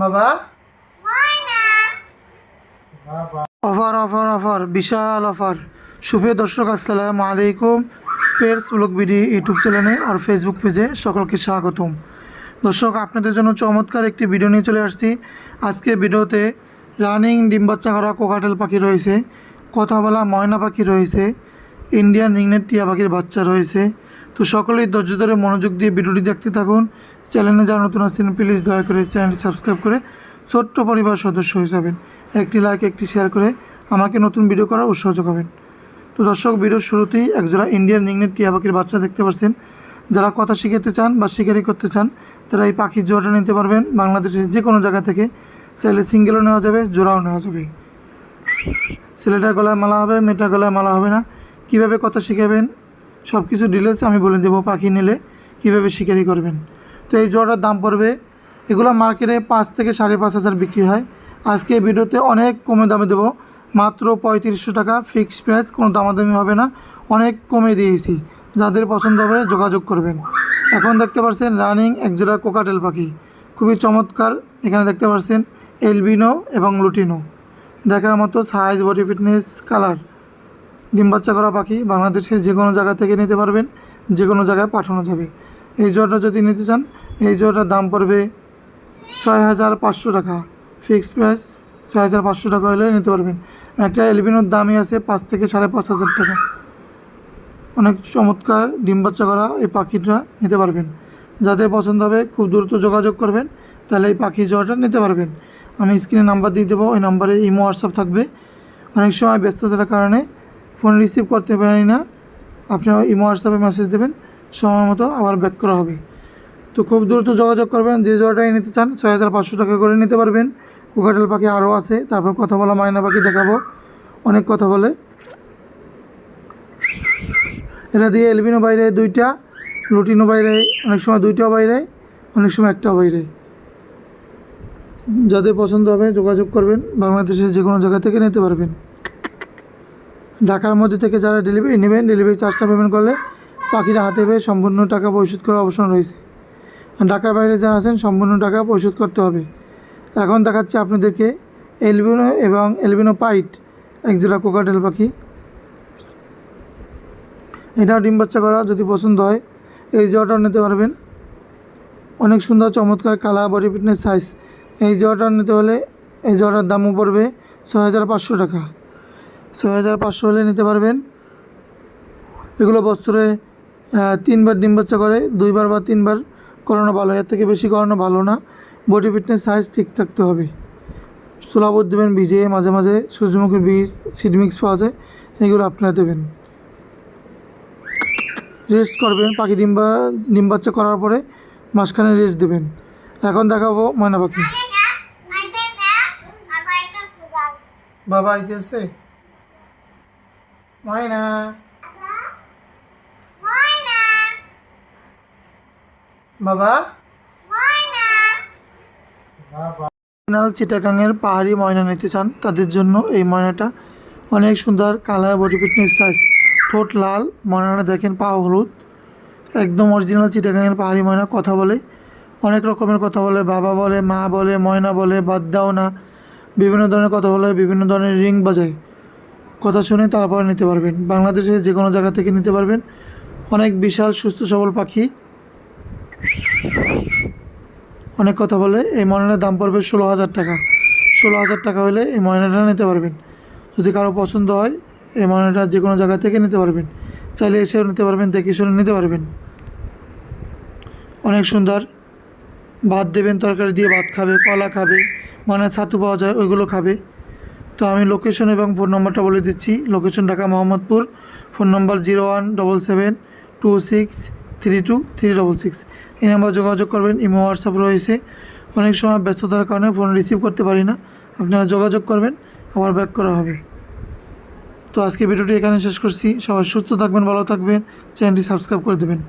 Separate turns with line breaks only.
বাবা? Offer offer offer বিশাল offer. সুপ্রিয় দর্শক আসসালামু আলাইকুম। পেয়ার্স ব্লগ বিডি ইউটিউব চ্যানেলে আর ফেসবুক পেজে সকলকে স্বাগতম। দর্শক আপনাদের জন্য চমৎকার একটি ভিডিও নিয়ে চলে আসছি। আজকে ভিডিওতে রানিং ডিম বাচ্চা করা কোকাটেল পাখি রয়েছে কথা বলা ময়না পাখি রয়েছে ইন্ডিয়ান রিংনেট টিয়া পাখির বাচ্চা রয়েছে। তো সকলেই ধৈর্য ধরে মনোযোগ দিয়ে ভিডিওটি দেখতে থাকুন। চ্যানেলে যারা নতুন আসছেন প্লিজ দয়া করে চ্যানেলটি সাবস্ক্রাইব করে ছোট্ট পরিবার সদস্য হয়ে যাবেন। একটি লাইক একটি শেয়ার করে আমাকে নতুন ভিডিও করার উৎসাহ যোগাবেন। তো দর্শক ভিডিওর শুরুতেই একজোড়া ইন্ডিয়ান রিংনেট টিয়া পাখির বাচ্চা দেখতে পাচ্ছেন যারা কথা শিখাতে চান বা শিকারি করতে চান, তারা এই পাখির জোড়াটা নিতে পারবেন বাংলাদেশের যে কোনো জায়গা থেকে। চাইলে সিঙ্গেলও নেওয়া যাবে, জোড়াও নেওয়া যাবে। ছেলেটার গলায় মালা হবে, মেয়েটার গলায় মালা হবে না। কীভাবে কথা শিখাবেন সব কিছু ডিটেলস আমি বলে দেবো পাখি নিলে। কীভাবে শিকারি করবেন। তো এই জোড়াটার দাম পড়বে। এগুলো মার্কেটে পাঁচ থেকে সাড়ে পাঁচ হাজার বিক্রি হয়। আজকে এই ভিডিওতে অনেক কমে দামে দেবো। মাত্র পঁয়ত্রিশশো টাকা ফিক্সড প্রাইস, কোনো দামাদামি হবে না। অনেক কমে দিয়েছি। যাদের পছন্দ হবে যোগাযোগ করবেন। এখন দেখতে পাচ্ছেন রানিং একজোড়া কোকাটেল পাখি। খুবই চমৎকার। এখানে দেখতে পাচ্ছেন এলবিনো এবং লুটিনো। দেখার মতো সাইজ বডি ফিটনেস কালার ডিম বাচ্চা করা পাখি বাংলাদেশের যে কোনো জায়গা থেকে নিতে পারবেন যে কোনো জায়গায় পাঠানো যাবে। এই জোড়াটা যদি নিতে চান এই জোড়াটার দাম পড়বে ছয় হাজার পাঁচশো টাকা। ফিক্সড প্রাইস ছয় হাজার পাঁচশো টাকা হলে নিতে পারবেন। একটা এলবিনোর দামই আছে পাঁচ থেকে সাড়ে পাঁচ হাজার টাকা। অনেক চমৎকার ডিম বাচ্চা করা এই পাখিটা নিতে পারবেন। যাদের পছন্দ হবে খুব দ্রুত যোগাযোগ করবেন, তাহলে এই পাখি জোড়াটা নিতে পারবেন। আমি স্ক্রিনে নাম্বার দিয়ে দেবো, ওই নাম্বারে ইমো হোয়াটসঅ্যাপ থাকবে। অনেক সময় ব্যস্ততার কারণে ফোন রিসিভ করতে পারি না। আপনারা ইমো হোয়াটসঅ্যাপে মেসেজ দেবেন, সময় মতো আবার ব্যাক করা হবে। তো খুব দ্রুত যোগাযোগ করবেন, যে জোড়াটাই নিতে চান ছয় হাজার পাঁচশো টাকা করে নিতে পারবেন। কুকাটেল পাখি আরও আছে, তারপর কথা বলা মায়না পাখি দেখাবো। অনেক কথা বলে। এটা দিয়ে এলবিনো বাইরে দুইটা, লুটিনো বাইরে অনেক সময় দুইটাও বাইরে, অনেক সময় একটাও বাইরে। যাদের পছন্দ হবে যোগাযোগ করবেন, বাংলাদেশের যে কোনো জায়গা থেকে নিতে পারবেন। ঢাকার মধ্যে থেকে যারা ডেলিভারি নেবেন ডেলিভারি চার্জটা পেমেন্ট করলে পাখিরা হাতে পেয়ে সম্পূর্ণ টাকা পরিশোধ করার অপশন রয়েছে। ঢাকার বাইরে যারা আছেন, সম্পূর্ণ টাকা পরিশোধ করতে হবে। এখন দেখাচ্ছি আপনাদেরকে এলবিনো এবং এলবিনো পাইট একজোড়া কোকাটেল পাখি। এটাও ডিম বাচ্চা করা, যদি পছন্দ হয়, এই জোড়াটাও নিতে পারবেন। অনেক সুন্দর, চমৎকার কালার বডি ফিটনেস সাইজ এই জোড়াটা নিতে হলে এই জোড়াটার দামও পড়বে ছয় হাজার পাঁচশো টাকা। ছয় হাজার পাঁচশো হলে নিতে পারবেন। এগুলো বস্ত্রে তিনবার ডিম বাচ্চা করে, দুইবার বা তিনবার করানো ভালো, এর থেকে বেশি করানো ভালো না। বডি ফিটনেস সাইজ ঠিক থাকতে হবে। সোলাবুদ দেবেন বীজে মাঝে মাঝে সূর্যমুখীর বীজ সিড মিক্স পাওয়া যায়, এগুলো আপনারা দেবেন। রেস্ট করবেন, পাখি ডিম বা- ডিম বাচ্চা করার পরে মাঝখানে রেস্ট দেবেন। এখন দেখাবো ময়না পাখি। বাবা আইতেছে ময়না। বাবা? অরিজিনাল চিটাগাংয়ের পাহাড়ি ময়না নিতে চান, তাদের জন্য এই ময়নাটা অনেক সুন্দর কালার বডি ফিটনেস সাইজ ঠোঁট লাল, ময়নাটা দেখেন পা হলুদ। একদম অরিজিনাল চিটাগাংয়ের পাহাড়ি ময়না, কথা বলে। অনেক রকমের কথা বলে, বাবা বলে, মা বলে, ময়না বলে, বাদ দাও না। বিভিন্ন ধরনের কথা বলে, বিভিন্ন ধরনের রিং বাজায়। কথা শুনে তারপরে নিতে পারবেন। বাংলাদেশের যে কোনো জায়গা থেকে নিতে পারবেন। অনেক বিশাল, সুস্থ, সবল পাখি। অনেক কথা বলে, এই ময়নাটার দাম পড়বে ষোলো হাজার টাকা। ষোলো হাজার টাকা হলে এই ময়নাটা নিতে পারবেন। যদি কারও পছন্দ হয়, এই ময়নাটা যে কোনো জায়গা থেকে নিতে পারবেন। চাইলে এসেও নিতে পারবেন, দেখে শুনে নিতে পারবেন। অনেক সুন্দর। ভাত দেবেন, তরকারি দিয়ে ভাত খাবে, কলা খাবে মানে ছাতু পাওয়া যায়, ওইগুলো খাবে। তো আমি লোকেশন এবং ফোন নম্বরটা বলে দিচ্ছি। Location Dhaka Mohammadpur phone number zero one double seven two six three two three double six এই নাম্বার যোগাযোগ করবেন, ইমো, হোয়াটসঅ্যাপ রয়েছে। অনেক সময় ব্যস্ততার কারণে ফোন রিসিভ করতে পারি না। আপনারা যোগাযোগ করবেন, আবার ব্যাক করা হবে। তো আজকে ভিডিওটি এখানে শেষ করছি। সবাই সুস্থ থাকবেন, ভালো থাকবেন। চ্যানেলটি সাবস্ক্রাইব করে দেবেন।